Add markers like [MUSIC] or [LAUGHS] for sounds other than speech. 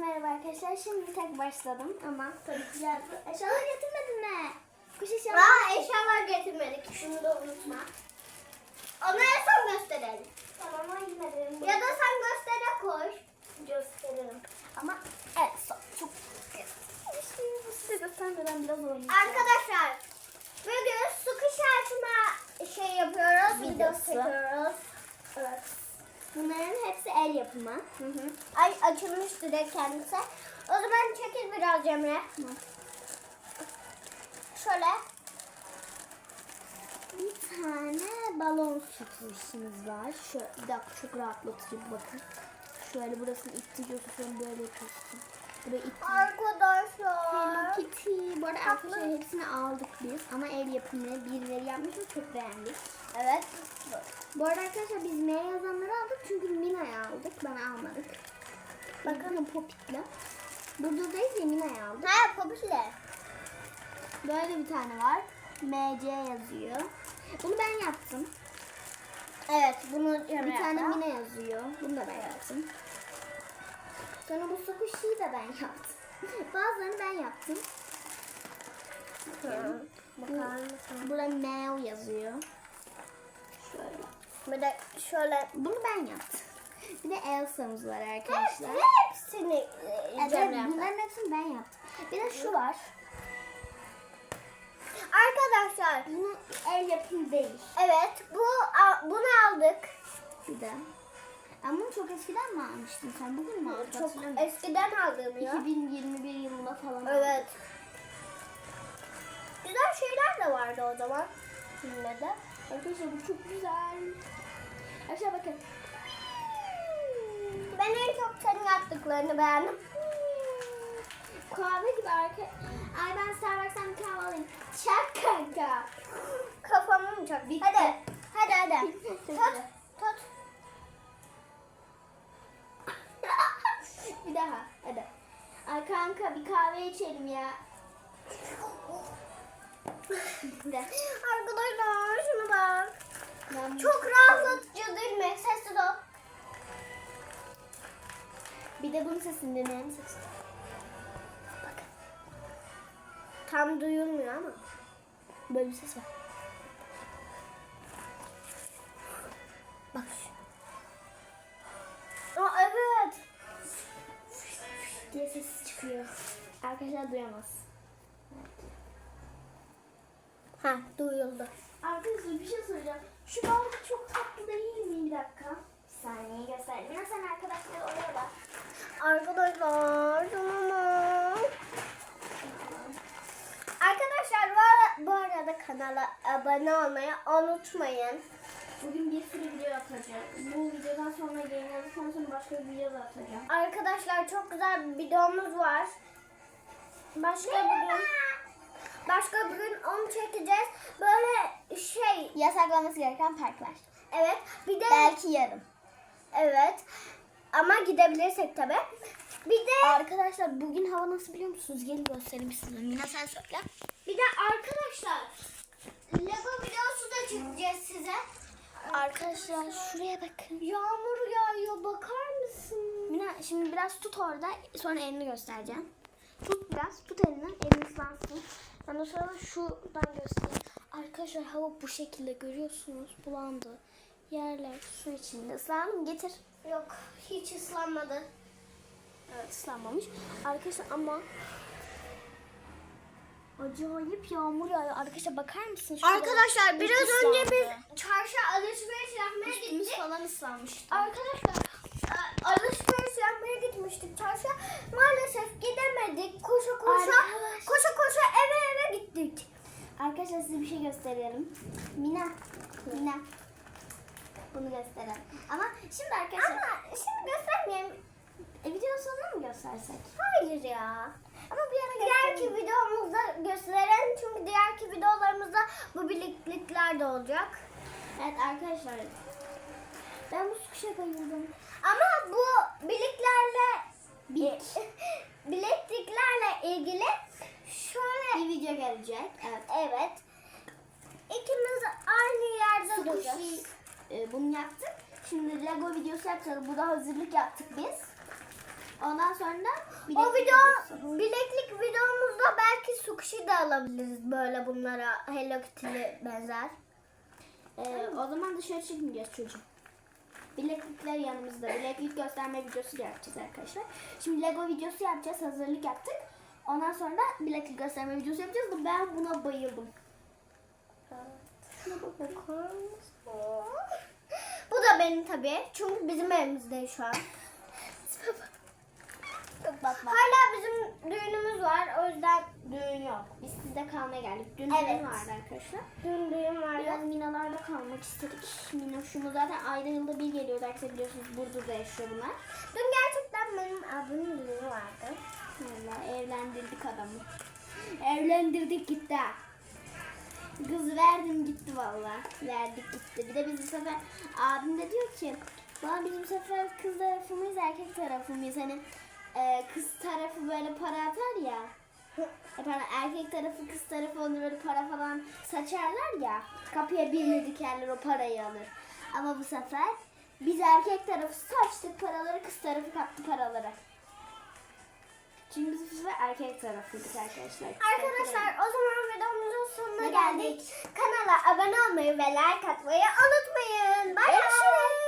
Merhaba arkadaşlar. Şimdi tek başladım ama tabii ki. Eşyalar getirmedin mi? Kuş eşyalar. Aa eşyalar getirmedik. Şunu da unutma. Onu en son gösterelim. Tamam hayır Ya da sen göstere koy. gösteririm. Ama evet son. Çok Şimdi bu size göstermeden biraz oynayacağım. Arkadaşlar bugün su kışartma şey yapıyoruz. Video Videosu. çekiyoruz. Evet. Bunların hepsi el yapımı. Hı hı. Ay açılmış direkt kendisi. O zaman çekil biraz Cemre. Şöyle. Bir tane balon sürprizimiz var. Şu bir dakika çok rahatlatıcı bakın. Şöyle burasını ittiriyorsun sonra böyle yapıyorsun. Burayı ittiriyorsun. Hello Arkadaşlar. Kitty. Bu arada arkadaşlar hepsini aldık biz ama el yapımı birileri yapmış ve çok beğendik. Evet. Bu arada arkadaşlar biz M yazanları aldık çünkü Mina'yı aldık. Bana almadık. Bakın Popit'le. Burdur'dayız ya Mina'yı aldık. Ha popüler. Böyle bir tane var. MC yazıyor. Bunu ben yaptım. Evet bunu Cemre Bir tane yaptı. Mina yazıyor. Bunu da ben yaptım. Sonra bu sokuşiyi de ben [LAUGHS] yaptım. Bazılarını ben yaptım. Hı. Bakar mısın? Burada Meow yazıyor. Şöyle. Bir de şöyle Bunu ben yaptım. Bir de Elsa'mız var arkadaşlar. hepsini e, Evet, yaptı. bunların hepsini ben yaptım. Bir de şu var. Arkadaşlar Bunu el yapımı değil. evet bu bunu aldık. Bir de. Ben bunu çok eskiden mi almıştın sen? Bugün mü aldın? Çok eskiden aldığım ya. 2021 yılında falan. Evet. Güzel şeyler de vardı o zaman. Yine de. Arkadaşlar bu çok güzel. Aşağı bakın. Ben en çok senin yaptıklarını beğendim. Kahve gibi arka. Ay ben Starbucks'tan bir kahve alayım. Çak kanka. Kafamı mı çok? Hadi. Hadi hadi. Çok tut. Tut. bir daha. Hadi. Ay kanka bir kahve içelim ya. Arkadaşlar Ben bu- Çok rahatlatıcı değil mi? Sessiz ol. Bir de bunun sesini dinleyelim. Sesini. Bakın. Tam duyulmuyor ama. Böyle bir ses var. Bak. Aa evet. diye ses çıkıyor. Arkadaşlar duyamaz. Ha duyuldu. Arkadaşlar bir şey soracağım. Şu baldı çok tatlı değil mi? Bir dakika. Bir saniye göstereyim. Sen arkadaşlar oraya bak. Arkadaşlar tamam. Arkadaşlar bu, ara- bu arada kanala abone olmayı unutmayın. Bugün bir sürü video atacağım. Bu videodan sonra yayınladıktan sonra başka bir video da atacağım. Arkadaşlar çok güzel bir videomuz var. Başka bir gün başka bir gün onu çekeceğiz. Böyle şey Yasaklanması gereken parklar. evet bir de Belki yarın. evet ama gidebilirsek tabi. Bir de Arkadaşlar bugün hava nasıl biliyor musunuz? Gelin göstereyim size. Mina sen söyle. bir de arkadaşlar Lego videosu da çekeceğiz size. Arkadaşlar şuraya bakın. Yağmur yağıyor bakar mısın? Mina şimdi biraz tut orada. Sonra elini göstereceğim. Tut biraz. Tut elini. Elini ıslansın. De sonra şuradan göstereyim. Arkadaşlar hava bu şekilde görüyorsunuz. Bulandı. Yerler su içinde. Islandı mı? Getir. Yok hiç ıslanmadı. Evet ıslanmamış. Arkadaşlar ama acayip yağmur yağıyor. Arkadaşlar bakar mısınız? Şuraya? Arkadaşlar biraz Üst önce ıslandı. biz çarşı alışveriş yapmaya Üstümüz gittik. falan ıslanmıştı. Arkadaşlar a- alışveriş Mina. Mina. Bunu gösterelim. Ama şimdi arkadaşlar Ama şimdi göstermeyeyim. e, videonun sonunda mı göstersek? Hayır ya. Ama bir ara Diğerki gösterelim. videomuzda gösterelim. Çünkü diğerki videolarımızda bu birliktelikler de olacak. Evet arkadaşlar. Ben bu sukuşa bayıldım. Ama bu birliklerle Bir. [LAUGHS] bilekliklerle ilgili şöyle Bir video gelecek. Evet. evet ikimiz aynı yerde Sukuşi duracağız. e, bunu yaptık. Şimdi Lego videosu yapacağız. Bu da hazırlık yaptık biz. Ondan sonra O bileklik video videosu. bileklik videomuzda belki sushi de alabiliriz böyle bunlara Hello Kitty'li benzer. Ee, o zaman dışarı çıkmayacağız çocuğum. Bileklikler yanımızda. Bileklik gösterme videosu yapacağız arkadaşlar. Şimdi Lego videosu yapacağız. Hazırlık yaptık. Ondan sonra da bileklik gösterme videosu yapacağız. Ben buna bayıldım. Şuna bak bakar mısın? Bu da benim tabii. Çünkü bizim evimizde şu an. Hala bizim düğünümüz var. O yüzden Düğün yok. Biz sizde kalmaya geldik. Dün Evet. düğün vardı arkadaşlar. dün düğün vardı. Biraz Minalarda kalmak istedik. Minoşumuz zaten ayda yılda bir geliyor. Arkadaşlar biliyorsunuz Burdur'da yaşıyor bunlar. Dün gerçekten benim abimin düğünü vardı. Valla evlendirdik adamı. Evlendirdik gitti ha. Verdim gitti valla. Verdik gitti. Bir de biz bu sefer abim de diyor ki bana biz bu sefer kız tarafı mıyız erkek tarafı mıyız? Hani e, kız tarafı böyle para atar ya. E, pardon, erkek tarafı kız tarafı onu böyle para falan saçarlar ya. Kapıya birini dikerler o parayı alır. Ama bu sefer biz erkek tarafı saçtık paraları kız tarafı kaptı paraları. Çünkü biz sefer erkek tarafıydık arkadaşlar. Arkadaşlar o zaman videomuzun sonuna geldik. Kanala abone olmayı ve like atmayı unutmayın. Bay bay. Görüşürüz.